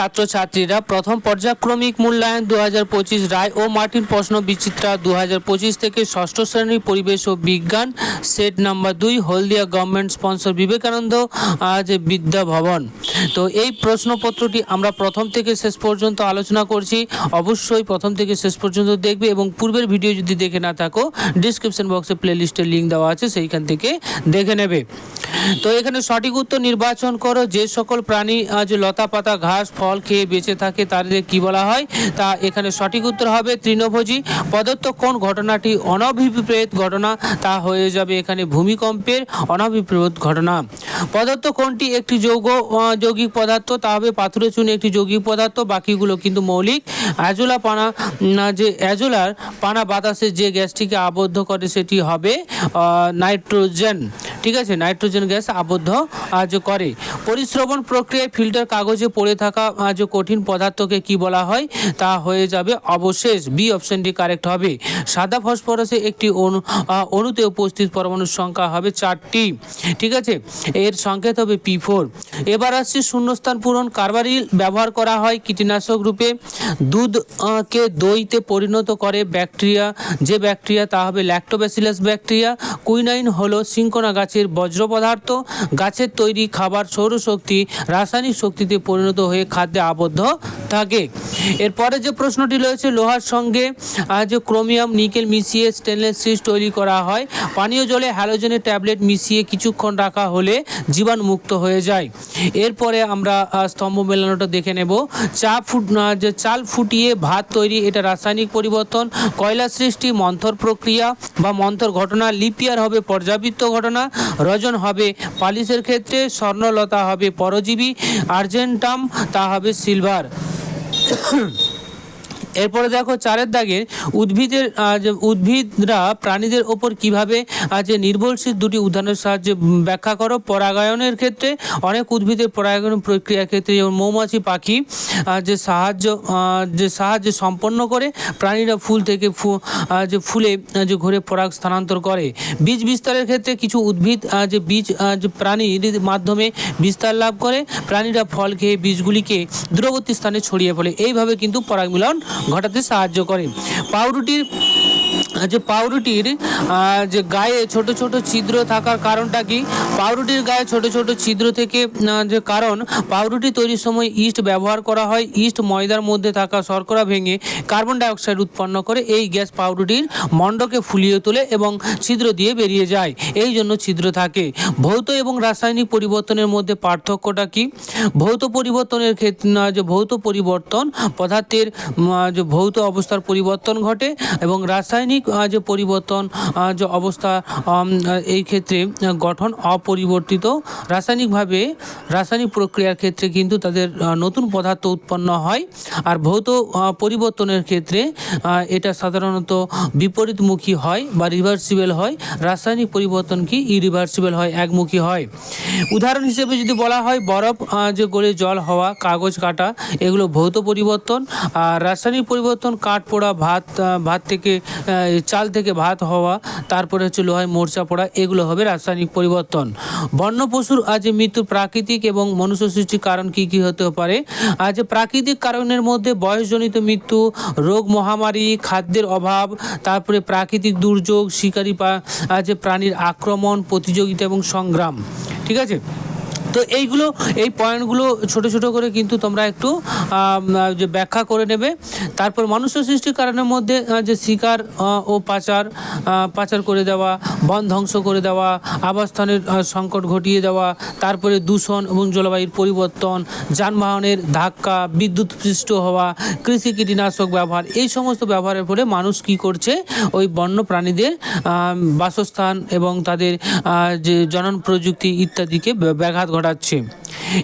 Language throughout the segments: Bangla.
ছাত্রছাত্রীরা প্রথম পর্যায়ক্রমিক মূল্যায়ন দু হাজার পঁচিশ রায় ও মার্টিন প্রশ্ন বিচিত্রা দু হাজার পঁচিশ থেকে ষষ্ঠ শ্রেণির পরিবেশ ও বিজ্ঞান, সেট নাম্বার দুই, হলদিয়া গভর্নমেন্ট স্পন্সর বিবেকানন্দ, আজ বিদ্যা ভবন তো এই প্রশ্নপত্রটি আমরা প্রথম থেকে শেষ পর্যন্ত আলোচনা করছি। অবশ্যই প্রথম থেকে শেষ পর্যন্ত দেখবে এবং পূর্বের ভিডিও যদি দেখে না থাকো ডিসক্রিপশন বক্সে প্লেলিস্টের লিঙ্ক দেওয়া আছে, সেইখান থেকে দেখে নেবে। তো এখানে সঠিক উত্তর নির্বাচন করো। যে সকল প্রাণী আজ লতা পাতা ঘাস ফল খেয়ে বেঁচে থাকে তাদের কি বলা হয়, তা এখানে সঠিক উত্তর হবে তৃণভোজী। পদার্থ কোন ঘটনাটি অনভিপ্রেত ঘটনা, তা হয়ে যাবে এখানে ভূমিকম্পের অনভিপ্রেত ঘটনা। পদার্থ কোনটি একটি যৌগ যৌগিক পদার্থ, তা হবে পাথুরে চুন একটি যৌগিক পদার্থ, বাকিগুলো কিন্তু মৌলিক। অ্যাজোলা পানা যে অ্যাজোলার পানা বাতাসে যে গ্যাসটিকে আবদ্ধ করে, সেটি হবে নাইট্রোজেন। ঠিক আছে নাইট্রোজেন গ্যাস আবদ্ধ আজ করে। পরিশ্রবণ প্রক্রিয়ায় ফিল্টার কাগজে পড়ে থাকা আজ কঠিন পদার্থকে কি বলা হয়? তা হয়ে যাবে অবশেষ বি অপশনটি কারেক্ট হবে। সাদা ফসফরাসে একটি অণু অণুতে উপস্থিত পরমাণুর সংখ্যা হবে চারটি। ঠিক আছে এর সংকেত হবে পি ফোর। এবার আসছে শূন্যস্থান পূরণ। কার্বারিল ব্যবহার করা হয় কীটনাশক রূপে। দুধ আহ, কে দইতে পরিণত করে ব্যাকটেরিয়া। যে ব্যাকটেরিয়া তা হবে ল্যাক্টোব্যাসিলাস ব্যাকটেরিয়া কুইনাইন হলো সিঙ্কোনা গাছের বজ্র পদার্থ, গাছের তৈরি খাবার সৌরশক্তি রাসায়নিক শক্তিতে পরিণত হয়ে খাদ্যে আবদ্ধ থাকে। এরপরে যে প্রশ্নটি রয়েছে, লোহার সঙ্গে যে ক্রোমিয়াম, নিকেল মিশিয়ে স্টেনলেস স্টিল তৈরি করা হয়, পানীয় জলে হ্যালোজেনের ট্যাবলেট মিশিয়ে কিছুক্ষণ রাখা হলে জীবাণুমুক্ত হয়ে যায়। এরপরে আমরা স্তম্ভ মেলানোটা দেখে নেব। চা ফুট যে চাল ফুটিয়ে ভাত তৈরি, এটা রাসায়নিক পরিবর্তন, কয়লা সৃষ্টি, মন্থর প্রক্রিয়া বা মন্থর ঘটনা, লিপিয়ার হবে পর্যাবৃত্ত ঘটনা রজন হবে। পালিশের ক্ষেত্রে স্বর্ণলতা হবে পরজীবী আর্জেন্টাম তা হবে সিলভার। এরপরে দেখো চারের দাগে উদ্ভিদের উদ্ভিদরা প্রাণীদের ওপর কীভাবে যে নির্ভরশীল দুটি উদাহরণের সাহায্যে ব্যাখ্যা করো। পরাগায়নের ক্ষেত্রে অনেক উদ্ভিদের পরাগায়ন প্রক্রিয়ার ক্ষেত্রে যেমন মৌমাছি, পাখি যে সাহায্য যে সাহায্য সম্পন্ন করে প্রাণীরা ফুল থেকে ফু যে ফুলে যে ঘুরে পরাগ স্থানান্তর করে। বীজ বিস্তারের ক্ষেত্রে কিছু উদ্ভিদ যে বীজ যে প্রাণীর মাধ্যমে বিস্তার লাভ করে, প্রাণীরা ফল খেয়ে বীজগুলিকে দূরবর্তী স্থানে ছড়িয়ে পড়ে এইভাবে কিন্তু পরাগ মিলন ঘটাতে সাহায্য করে। পাউরুটির যে পাউরুটির যে গায়ে ছোট ছোট ছিদ্র থাকার কারণটা কি? পাউরুটির গায়ে ছোট ছোট ছিদ্র থেকে যে কারণ, পাউরুটি তৈরির সময় ইস্ট ব্যবহার করা হয়। ইস্ট ময়দার মধ্যে থাকা শর্করা ভেঙে কার্বন ডাইঅক্সাইড উৎপন্ন করে এই গ্যাস পাউরুটির মণ্ডকে ফুলিয়ে তোলে এবং ছিদ্র দিয়ে বেরিয়ে যায়। এই জন্য ছিদ্র থাকে। ভৌত এবং রাসায়নিক পরিবর্তনের মধ্যে পার্থক্যটা কি? ভৌত পরিবর্তনের ক্ষেত্রে যে ভৌত পরিবর্তন, পদার্থের যে ভৌত অবস্থার পরিবর্তন ঘটে এবং রাসায়নিক যে পরিবর্তন যে অবস্থা এই ক্ষেত্রে গঠন গঠন অপরিবর্তিত রাসায়নিকভাবে রাসায়নিক প্রক্রিয়ার ক্ষেত্রে কিন্তু তাদের নতুন পদার্থ উৎপন্ন হয়। আর ভৌত পরিবর্তনের ক্ষেত্রে এটা সাধারণত বিপরীতমুখী হয় বা রিভার্সিবল হয়। রাসায়নিক পরিবর্তন কি ইরিভার্সিবল হয়, একমুখী হয়। উদাহরণ হিসেবে যদি বলা হয়, বরফ যে গলে জল, হওয়া, কাগজ, কাটা, এগুলো ভৌত পরিবর্তন। আর রাসায়নিক পরিবর্তন, কাঠ পোড়া, ভাত ভাত থেকে চাল থেকে ভাত হওয়া, তারপরে হচ্ছে লোহায় মোর্চা পড়া, এগুলো হবে রাসায়নিক পরিবর্তন। বন্য পশুর আজ মৃত্যু প্রাকৃতিক এবং মনুষ্য সৃষ্টির কারণ কি কি হতে পারে? আজ প্রাকৃতিক কারণের মধ্যে বয়সজনিত মৃত্যু রোগ মহামারী খাদ্যের অভাব তারপরে প্রাকৃতিক দুর্যোগ শিকারী আহ, প্রাণীর আক্রমণ প্রতিযোগিতা এবং সংগ্রাম। ঠিক আছে? তো এইগুলো, এই পয়েন্টগুলো ছোট ছোট করে কিন্তু তোমরা একটু যে ব্যাখ্যা করে নেবে। তারপর মনুষ্য সৃষ্টির কারণের মধ্যে যে শিকার ও পাচার পাচার করে দেওয়া, বন ধ্বংস করে দেওয়া আবাসস্থানের সংকট ঘটিয়ে দেওয়া, তারপরে দূষণ এবং জলবায়ুর পরিবর্তন, যানবাহনের ধাক্কা, বিদ্যুৎ সৃষ্ট হওয়া, কৃষি কীটনাশক ব্যবহার, এই সমস্ত ব্যবহারের ফলে মানুষ কি করছে? ওই বন্য প্রাণীদের বাসস্থান এবং তাদের যে জনন প্রযুক্তি ইত্যাদিকে ব্য- ব্যাঘাত ঘটাচ্ছে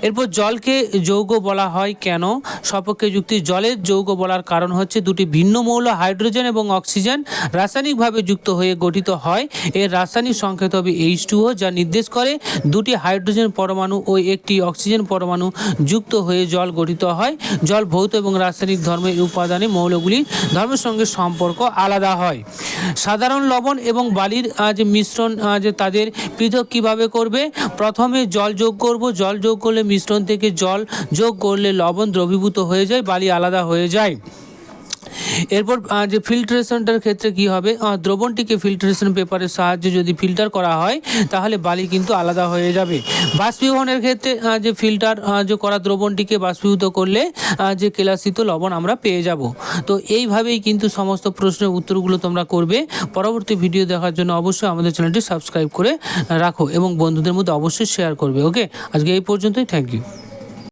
এরপর জলকে যৌগ বলা হয় কেন? সপক্ষে যুক্তি, জলের যৌগ বলার কারণ হচ্ছে দুটি ভিন্ন মৌল, হাইড্রোজেন এবং অক্সিজেন রাসায়নিকভাবে যুক্ত হয়ে গঠিত হয়। এর রাসায়নিক সংকেত হবে এইচ টুও যা নির্দেশ করে দুটি হাইড্রোজেন পরমাণু ও একটি অক্সিজেন পরমাণু যুক্ত হয়ে জল গঠিত হয়। জল ভৌত এবং রাসায়নিক ধর্মের উপাদানে মৌলগুলি ধর্মের সঙ্গে সম্পর্ক আলাদা হয়। সাধারণ লবণ এবং বালির যে মিশ্রণ যে তাদের পৃথক কীভাবে করবে? প্রথমে জল যোগ করব। জল যোগ করলে মিশ্রণ থেকে জল যোগ করলে লবণ দ্রবীভূত হয়ে যায়, বালি আলাদা হয়ে যায়। এরপর যে ফিল্ট্রেশনটার ক্ষেত্রে কি হবে? দ্রবণটিকে ফিল্ট্রেশন পেপারের সাহায্যে যদি ফিল্টার করা হয়, তাহলে বালি কিন্তু আলাদা হয়ে যাবে। বাষ্পীভবনের ক্ষেত্রে যে ফিল্টার যে করা দ্রবণটিকে বাষ্পীভূত করলে যে কেলাসিত লবণ আমরা পেয়ে যাব। তো এইভাবেই কিন্তু সমস্ত প্রশ্নের উত্তরগুলো তোমরা করবে। পরবর্তী ভিডিও দেখার জন্য অবশ্যই আমাদের চ্যানেলটি সাবস্ক্রাইব করে রাখো এবং বন্ধুদের মধ্যে অবশ্যই শেয়ার করবে ওকে আজকে এই পর্যন্তই থ্যাংক ইউ